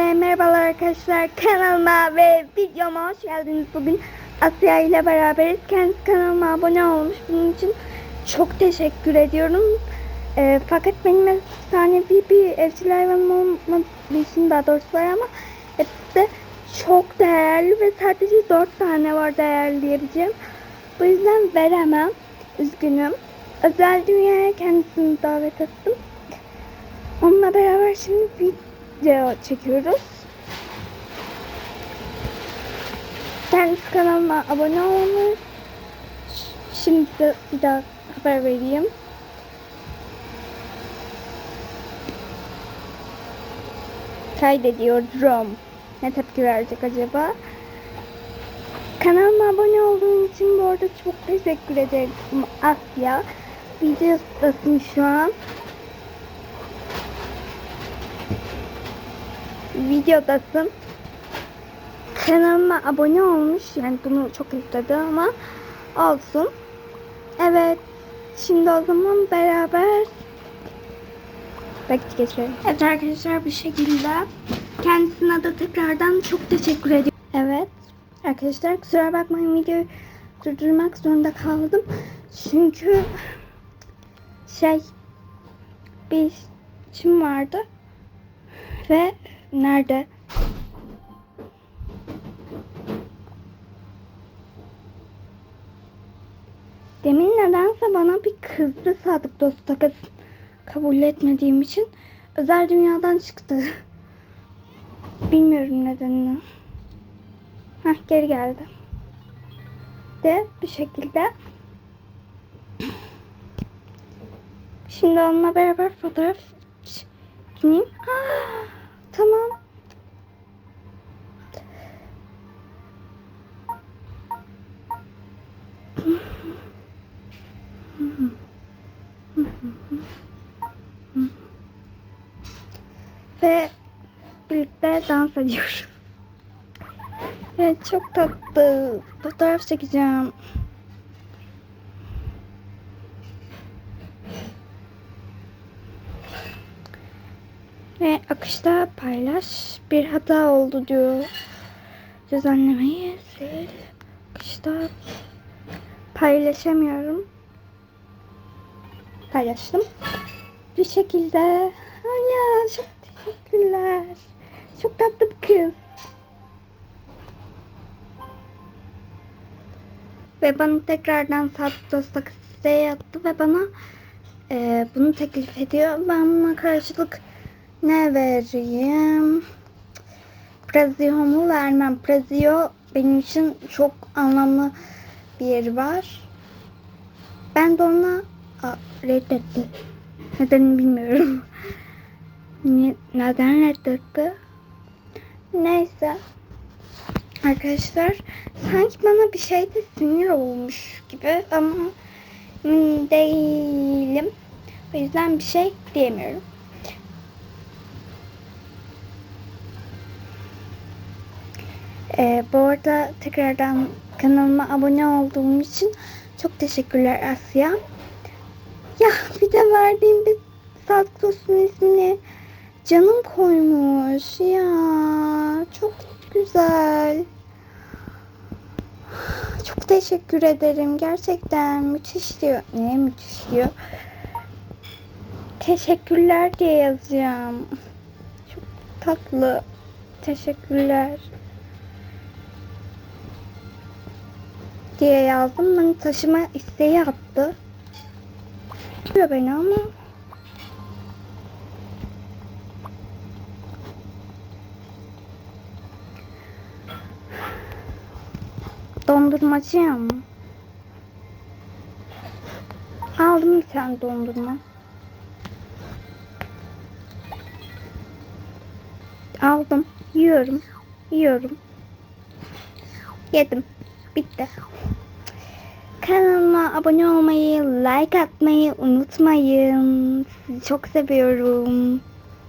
Ee, Merhabalar arkadaşlar kanalıma ve videoma hoş geldiniz. Bugün Asya ile beraberiz. Kendisi kanalıma abone olmuş. Bunun için çok teşekkür ediyorum. Ee, fakat benim efsanevi bir evcil hayvanım olmadığı için daha doğrusu var ama hepsi çok değerli ve sadece 4 tane var değerli diyebileceğim. Bu yüzden veremem. Üzgünüm. Özel dünyaya kendisini davet ettim. Onunla beraber şimdi video çekiyoruz. Kendisi kanalıma abone olmuş. Şimdi de bir daha haber vereyim. Kaydediyorum. Ne tepki verecek acaba? Kanalıma abone olduğun için bu arada çok teşekkür ederim Asya. Videodasın şu an. Videodasın. Kanalıma abone olmuş. Yani bunu çok istedi ama olsun. Evet. Şimdi o zaman beraber vakit geçirelim. Evet arkadaşlar bir şekilde kendisine de tekrardan çok teşekkür ediyorum. Evet. Arkadaşlar kusura bakmayın videoyu durdurmak zorunda kaldım. Çünkü şey bir işim vardı ve nerede? Demin nedense bana bir kızdı Sadık Dost takas kabul etmediğim için özel dünyadan çıktı. Bilmiyorum nedenini. Hah geri geldi. De bir şekilde Şimdi onunla beraber fotoğraf çekeyim. Tamam. Ve birlikte dans ediyoruz. Evet çok tatlı. Fotoğraf çekeceğim. Ve akışta paylaş. Bir hata oldu diyor. Düzenlemeyi sil. Akışta paylaşamıyorum. Paylaştım. Bir şekilde. Ay ya çok teşekkürler. Çok tatlı bir kız. Ve bana tekrardan Dostak siteye yaptı ve bana e, bunu teklif ediyor. Ben buna karşılık ne vereyim? Prezio'mu vermem. Prezio benim için çok anlamlı bir yeri var. Ben de ona reddetti. Neden bilmiyorum. Ne, neden reddetti? Neyse. Arkadaşlar sanki bana bir şey de sinir olmuş gibi ama değilim. O yüzden bir şey diyemiyorum. Ee, bu arada tekrardan kanalıma abone olduğum için çok teşekkürler Asya. Ya bir de verdiğim bir Sadık Dost'un ismini canım koymuş. Ya çok güzel. Çok teşekkür ederim. Gerçekten müthiş diyor. Ne müthiş diyor. Teşekkürler diye yazacağım. Çok tatlı. Teşekkürler. Diye yazdım. Beni taşıma isteği attı. Diyor beni ama dondurmacıyım. Aldım bir tane dondurma. Aldım. Yiyorum. Yiyorum. Yedim. Bitti. Kanalıma abone olmayı, like atmayı unutmayın. Sizi çok seviyorum.